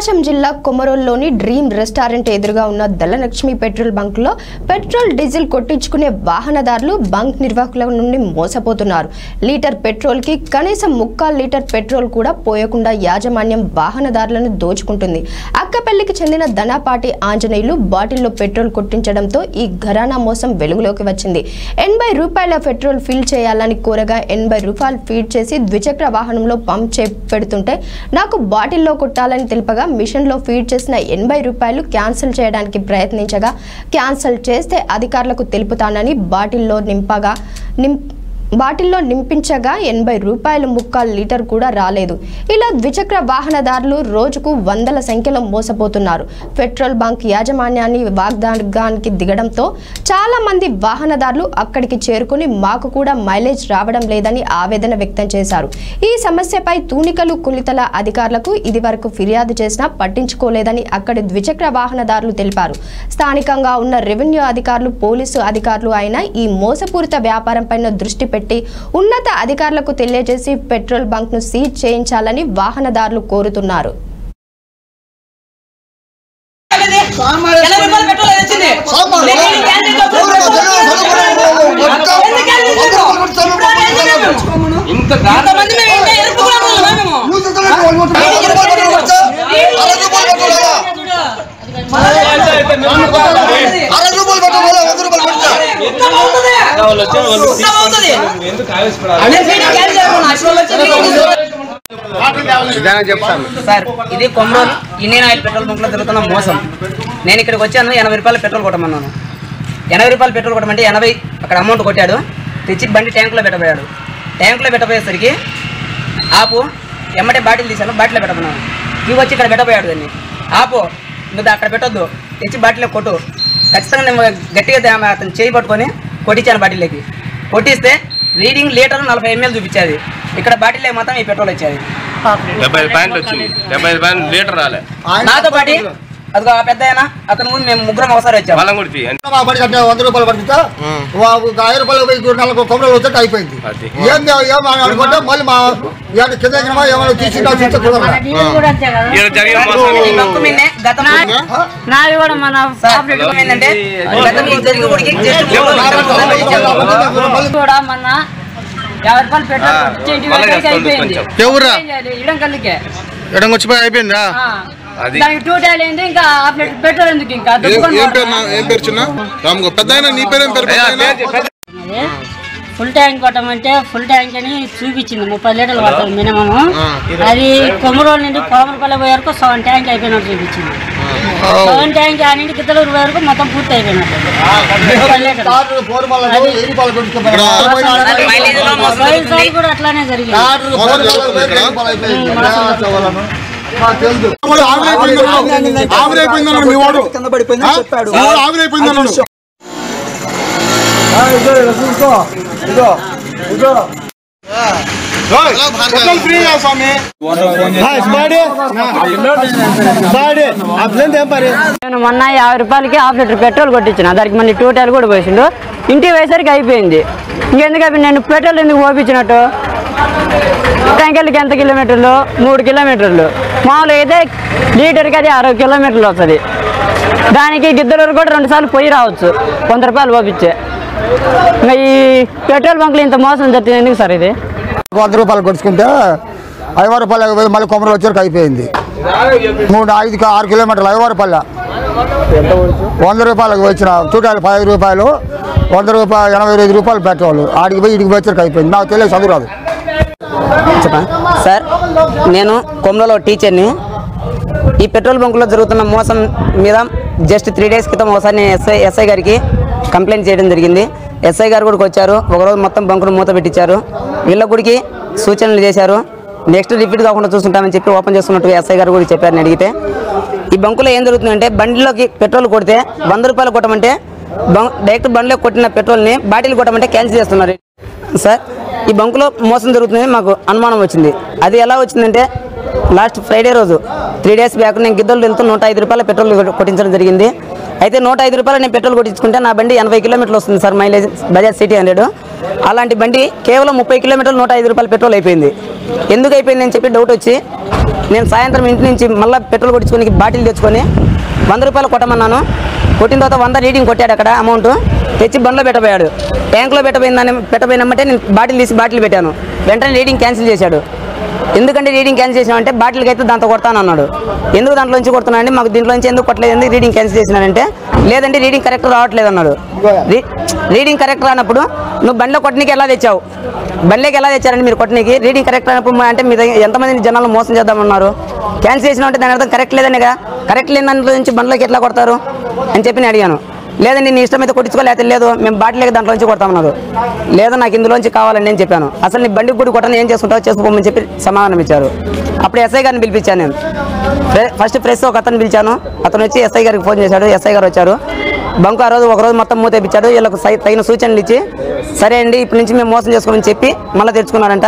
ప్రకాశం జిల్లా కొమరోల్లోని dream restaurant ఎదురుగా ఉన్న ధనలక్ష్మి పెట్రోల్ బంక్లో పెట్రోల్ డీజిల్ కొట్టించుకునే వాహనదారులు బంక్ నిర్వాహకుల నుండి మోసపోతున్నారు. లీటర్ పెట్రోల్కి కనీసం ముక్కాల్ లీటర్ పెట్రోల్ కూడా పోయకుండా యాజమాన్యం వాహనదారులను దోచుకుంటుంది. అక్కపల్లికి చెందిన ధనాపాటి ఆంజనేయులు బాటిల్లో పెట్రోల్ కొట్టించడంతో ఈ ఘరానా మోసం వెలుగులోకి వచ్చింది. ఎనభై రూపాయల పెట్రోల్ ఫిల్ చేయాలని కోరగా ఎనభై రూపాయలు ఫీడ్ చేసి ద్విచక్ర వాహనంలో పంప్ చేపెడుతుంటే నాకు బాటిల్లో కొట్టాలని తెలుపగా మిషన్లో ఫీడ్ చేసిన ఎనభై రూపాయలు క్యాన్సిల్ చేయడానికి ప్రయత్నించగా క్యాన్సిల్ చేస్తే అధికారులకు తెలుపుతానని బాటిల్లో నింపగా నిం బాటిల్లో నింపించగా ఎనభై రూపాయలు ముక్కాలు లీటర్ కూడా రాలేదు. ఇలా ద్విచక్ర వాహనదారులు రోజుకు వందల సంఖ్యలో మోసపోతున్నారు. పెట్రోల్ బంక్ యాజమాన్యాన్ని వాగ్దానానికి దిగడంతో చాలా మంది వాహనదారులు అక్కడికి చేరుకుని మాకు కూడా మైలేజ్ రావడం లేదని ఆవేదన వ్యక్తం చేశారు. ఈ సమస్యపై తూనికలు కులితల అధికారులకు ఇదివరకు ఫిర్యాదు చేసినా పట్టించుకోలేదని అక్కడి ద్విచక్ర వాహనదారులు తెలిపారు. స్థానికంగా ఉన్న రెవెన్యూ అధికారులు పోలీసు అధికారులు అయిన ఈ మోసపూరిత వ్యాపారంపైన దృష్టి పెట్టి ఉన్నత అధికారులకు తెలియజేసి పెట్రోల్ బంక్ను సీజ్ చేయించాలని వాహనదారులు కోరుతున్నారు. ఎనభై రూపాయలు చెప్తాను. సార్ ఇది కొమ్మరోలు ఇండియన్ ఆయిల్ పెట్రోల్ బంక్లో జరుగుతున్న మోసం. నేను ఇక్కడికి వచ్చాను ఎనభై రూపాయలు పెట్రోల్ కొట్టమన్నాను. ఎనభై రూపాయలు పెట్రోల్ కొట్టమంటే ఎనభై అక్కడ అమౌంట్ కొట్టాడు. తెచ్చి బండి ట్యాంకులో పెట్టబోయాడు. ట్యాంకులో పెట్టబోయేసరికి ఆపు ఎమ్మటే బాటిల్ తీశాను బాటిల్లో పెట్టమన్నాను. ఇవి వచ్చి ఇక్కడ పెట్టబోయాడు దాన్ని. ఆపు నువ్వు అక్కడ పెట్టొద్దు. తెచ్చి బాటిల్లో కొట్టు. ఖచ్చితంగా నేను గట్టిగా అతను చేయి పట్టుకొని కొట్టించాను బాటిల్లోకి. కొట్టిస్తే రీడింగ్ లీటర్ నలభై ఎంఎల్ చూపించేది. ఇక్కడ బాటిల్లో మాత్రం ఈ పెట్రోల్ వచ్చేది. డెబ్బై ఐదు పాయింట్లు వచ్చింది. డెబ్బై ఐదు పాయింట్లు లీటర్ రాలే. నాతో పాటు అదిగో ఆ పెద్ద అతను ముందు మేము ముగ్గురం ఒకసారి కట్టిన వంద రూపాయలు పడితే ఐదు రూపాయలు నాలుగు కొమ్మలు అయిపోయింది. అది. ఏం ఏం అని అనుకుంటే మళ్ళీ మా ఏడు కింద ఏమైనా తీసుకుంటా కూడా మన యాభై రూపాయలు అయిపోయింది? ఇడం కల్లికే ఎడం వచ్చిపోయి అయిపోయిందా? ఆ. అది. దానికి టూ ఇంకా హాఫ్ లీటర్ పెట్రోల్ ఎందుకు ఇంకా? దుబ్బుకొని ఏం పేరు పోతున్నా. నా- ఏం పేరు చిన్న? రామ్ గో- పెద్ద ఆయన నీ పేరు ఏం పేరు? పెద్ద ఆయన? అదే ఫుల్ ట్యాంక్ కొట్టమంటే ఫుల్ ట్యాంక్ అని చూపించింది ముప్పై లీటర్లు పడుతుంది మినిమం అది కొమ్మరోలు నుండి కోమరపల్లి పోయే వరకు సగం ట్యాంక్ అయిపోయినట్టు చూపించింది. సగం ట్యాంక్ ఆ నుండి గిద్దలు వరకు మొత్తం పూర్తి అయిపోయినట్టు. ముప్పై లీటర్లు. సార్ కూడా అట్లానే జరిగింది. ఆవిరైపోయిందన్నాడు. మీ వాడు. ఆవిరైపోయిందన్నాడు నేను మొన్న యాభై రూపాయలకి హాఫ్ లీటర్ పెట్రోల్ కొట్టించిన. దానికి మళ్ళీ టూ టైల్ కూడా పోసిండు. ఇంటికి పోయేసరికి అయిపోయింది. ఇంకెందుకు అయిపోయింది? నేను పెట్రోల్ ఎందుకు పోపించినట్టు? ట్యాంకర్లకి ఎంత కిలోమీటర్లు? మూడు కిలోమీటర్లు. మామూలుగా అయితే లీటర్కి అది అరవై కిలోమీటర్లు వస్తుంది. దానికి గిద్దరు కూడా రెండు సార్లు పొయ్యి రావచ్చు. వంద రూపాయలు పంపించే ఇంకా ఈ పెట్రోల్ బంకులు ఇంత మోసం జరిగింది ఎందుకు సార్ ఇది? వంద రూపాయలు కొట్టుకుంటే ఐదు రూపాయలు పోయి మళ్ళీ కొమ్మలు వచ్చేసరికి అయిపోయింది. మూడు ఐదు ఆరు కిలోమీటర్లు ఐదు రూపాయల. వంద రూపాయలకు వచ్చిన చూడాలి పదహైదు రూపాయలు వంద రూపాయలు ఎనభై ఐదు రూపాయలు పెట్రోల్. ఆడికి పోయి ఇడికి వచ్చరికి అయిపోయింది. నాకు తెలియదు చదువు రాదు. చెప్పా సార్ నేను కొమ్మలలో టీచర్ని. ఈ పెట్రోల్ బంకులో జరుగుతున్న మోసం మీద జస్ట్ త్రీ డేస్ క్రితం ఒకసారి నేను ఎస్ఐ ఎస్ఐ గారికి కంప్లైంట్ చేయడం జరిగింది. ఎస్ఐ గారు కూడా వచ్చారు. ఒకరోజు మొత్తం బంకును మూత పెట్టించారు. వీళ్ళ గుడికి సూచనలు చేశారు. నెక్స్ట్ రిపీట్ కాకుండా చూసుకుంటామని చెప్పి ఓపెన్ చేసుకున్నట్టు ఎస్ఐ గారు కూడా చెప్పారు అడిగితే ఈ బంకులో ఏం జరుగుతుందంటే బండిలోకి పెట్రోల్ కొడితే వంద రూపాయలు కొట్టమంటే బంక్ డైరెక్ట్ బండిలో కొట్టిన పెట్రోల్ని బాటిల్ కొట్టమంటే క్యాన్సిల్ చేస్తున్నారు. సార్ ఈ బంకులో మోసం జరుగుతుందని మాకు అనుమానం వచ్చింది. అది ఎలా వచ్చిందంటే లాస్ట్ ఫ్రైడే రోజు త్రీ డేస్ బ్యాక్ నేను గిద్దలు వెళ్తూ నూట ఐదు రూపాయల పెట్రోల్ కొట్టించడం జరిగింది. అయితే నూట ఐదు రూపాయలు నేను పెట్రోల్ కొట్టించుకుంటే నా బండి ఎనభై కిలోమీటర్లు వస్తుంది sir mileage Bajaj CT hundred. అలాంటి బండి కేవలం ముప్పై కిలోమీటర్లు నూట ఐదు రూపాయలు పెట్రోల్ అయిపోయింది. ఎందుకు అయిపోయింది అని చెప్పి డౌట్ వచ్చి నేను సాయంత్రం ఇంటి నుంచి మళ్ళీ పెట్రోల్ కొట్టించుకొని బాటిల్ తెచ్చుకొని వంద రూపాయలు కొట్టమన్నాను. కొట్టిన తర్వాత వంద రీడింగ్ కొట్టాడు అక్కడ అమౌంట్. తెచ్చి బండ్లో పెట్టబోయాడు. ట్యాంక్లో పెట్టబోయిందని పెట్టబోయినమ్మంటే నేను బాటిల్ తీసి బాటిల్ పెట్టాను. వెంటనే రీడింగ్ క్యాన్సిల్ చేశాడు. ఎందుకంటే రీడింగ్ క్యాన్సిల్ చేసినామంటే బాటిల్కి అయితే దాంతో కొడతాను అన్నాడు ఎందుకు దాంట్లో నుంచి కొడుతున్నానండి మాకు దీంట్లో నుంచి ఎందుకు కొట్టలేదు? ఎందుకు రీడింగ్ క్యాన్సిల్ చేసినానంటే లేదంటే రీడింగ్ కరెక్ట్ రావట్లేదు అన్నాడు రీడింగ్ కరెక్ట్ రానప్పుడు నువ్వు బండిలో కొట్టనీకి ఎలా తెచ్చావు? బండిలోకి ఎలా తెచ్చారండి మీరు కొట్టనీకి? రీడింగ్ కరెక్ట్ రానప్పుడు అంటే మీరు ఎంతమంది జనాలు మోసం చేద్దామన్నారు? క్యాన్సిల్ చేసిన అంటే దాని అర్థం కరెక్ట్ లేదని కరెక్ట్ లేని దాంట్లో నుంచి బండిలోకి ఎట్లా కొడతారు? అని చెప్పి నేను అడిగాను. లేదండి నీ ఇష్టం అయితే కొట్టించుకోలేకపోతే లేదు మేము బాటిల్ దాంట్లో నుంచి కొడతామన్నారు లేదా నాకు ఇందులోంచి కావాలని నేను చెప్పాను. అసలు నీ బండికి కూడా కొట్టని ఏం చేసుకుంటావు చేసుకోమని చెప్పి సమాధానం ఇచ్చారు. అప్పుడు ఎస్ఐ గారిని పిలిపించాను నేను. ఫస్ట్ ప్రెస్ ఒక అతను పిలిచాను. అతను వచ్చి ఎస్ఐ గారికి ఫోన్ చేశాడు. ఎస్ఐ గారు వచ్చారు. బంకు ఆ రోజు ఒక రోజు మొత్తం మూత ఇప్పించాడు. వీళ్ళకు సై- తగిన సూచనలు ఇచ్చి సరే అండి ఇప్పటి నుంచి మేము మోసం చేసుకోమని చెప్పి మళ్ళీ తెచ్చుకున్నారంట.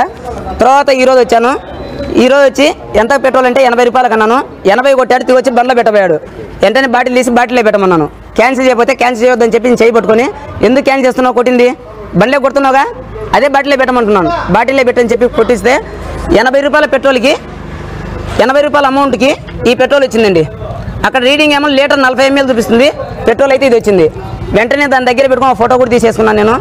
తర్వాత ఈరోజు వచ్చాను. ఈరోజు వచ్చి ఎంత పెట్రోల్ అంటే ఎనభై రూపాయలు కన్నాను. ఎనభై కొట్టాడు తిరిగి వచ్చి బండ్లో పెట్టబోయాడు. వెంటనే బాటిల్ తీసి బాటిల్లో పెట్టమన్నాను. క్యాన్సిల్ చేయకపోతే క్యాన్సిల్ చేయొద్దని చెప్పి నేను చేయి పట్టుకొని ఎందుకు క్యాన్సిల్ చేస్తున్నావు కొట్టింది? బండ్లే కొడుతున్నావుగా? అదే బాటిల్లో పెట్టమంటున్నాను. బాటిల్లో పెట్టని చెప్పి కొట్టిస్తే ఎనభై రూపాయల పెట్రోల్కి ఎనభై రూపాయల అమౌంట్కి ఈ పెట్రోల్ వచ్చిందండి. అక్కడ రీడింగ్ ఏమో లీటర్ నలభై ఎంఎల్ చూపిస్తుంది. పెట్రోల్ అయితే ఇది వచ్చింది. వెంటనే దాని దగ్గర పెట్టుకుని ఫోటో కూడా తీసేసుకున్నాను నేను.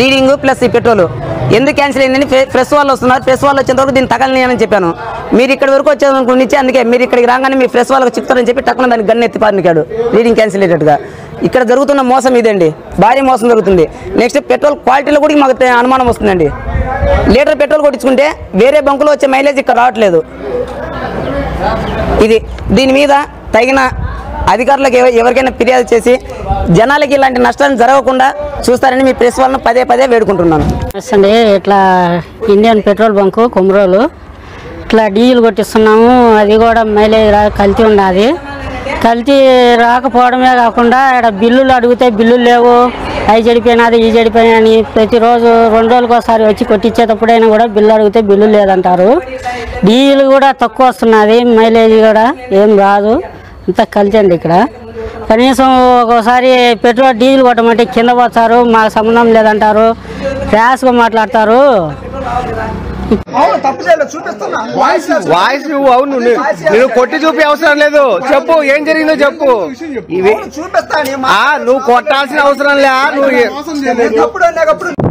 రీడింగ్ ప్లస్ ఈ పెట్రోల్. ఎందుకు క్యాన్సిల్ అయిందని ఫ్రె- ఫ్రెష్ వాళ్ళు వస్తున్నారు. ఫ్రెష్ వాళ్ళు వచ్చేంత వరకు దీన్ని తగలని అని చెప్పాను. మీరు ఇక్కడ వరకు వచ్చేది అందుకే మీరు ఇక్కడికి రాగానే మీ ఫ్రెష్ వాళ్ళకి చెప్తారని చెప్పి టక్కున దానికి గన్ ఎత్తి పారినికాడు రీడింగ్ క్యాన్సిల్ అయ్యేటట్టుగా ఇక్కడ జరుగుతున్న మోసం ఇదండి. భారీ మోసం జరుగుతుంది. నెక్స్ట్ పెట్రోల్ క్వాలిటీలో కూడా మాకు అనుమానం వస్తుందండి. లీటర్ పెట్రోల్ కొట్టించుకుంటే వేరే బంకులో వచ్చే మైలేజ్ ఇక్కడ రావట్లేదు. ఇది దీని మీద తగిన అధికారులకు ఎవరికైనా ఫిర్యాదు చేసి జనాలకి ఇలాంటి నష్టాలు జరగకుండా చూస్తారని మీ ప్రెస్ వాళ్ళని పదే పదే వేడుకుంటున్నాను. అండి ఇట్లా ఇండియన్ పెట్రోల్ బంకు కుమ్రోలు ఇట్లా డీజిల్ కొట్టిస్తున్నాము. అది కూడా మైలేజ్ రా కల్తీ ఉన్నది. కల్తీ రాకపోవడమే కాకుండా ఇక్కడ బిల్లులు అడిగితే బిల్లులు లేవు. అవి చెడిపోయినది ఈ చెడిపోయినా అని ప్రతిరోజు రెండు రోజులకు ఒకసారి వచ్చి కొట్టించేటప్పుడైనా కూడా బిల్లు అడిగితే బిల్లు లేదంటారు. డీజిల్ కూడా తక్కువ వస్తున్నది మైలేజ్ కూడా ఏం రాదు. అంతా కల్తీ అండి ఇక్కడ? కనీసం ఒక్కోసారి పెట్రోల్ డీజిల్ కొట్టమంటే కింద పోతారు మాకు సంబంధం లేదంటారు ర్యాష్గా మాట్లాడతారు. వాయిస్ నువ్వు అవును నువ్వు నువ్వు కొట్టి చూపే అవసరం లేదు. చెప్పు ఏం జరిగిందో చెప్పు. ఇవి ఆ, నువ్వు కొట్టాల్సిన అవసరం లే నువ్వు చూపిస్తాను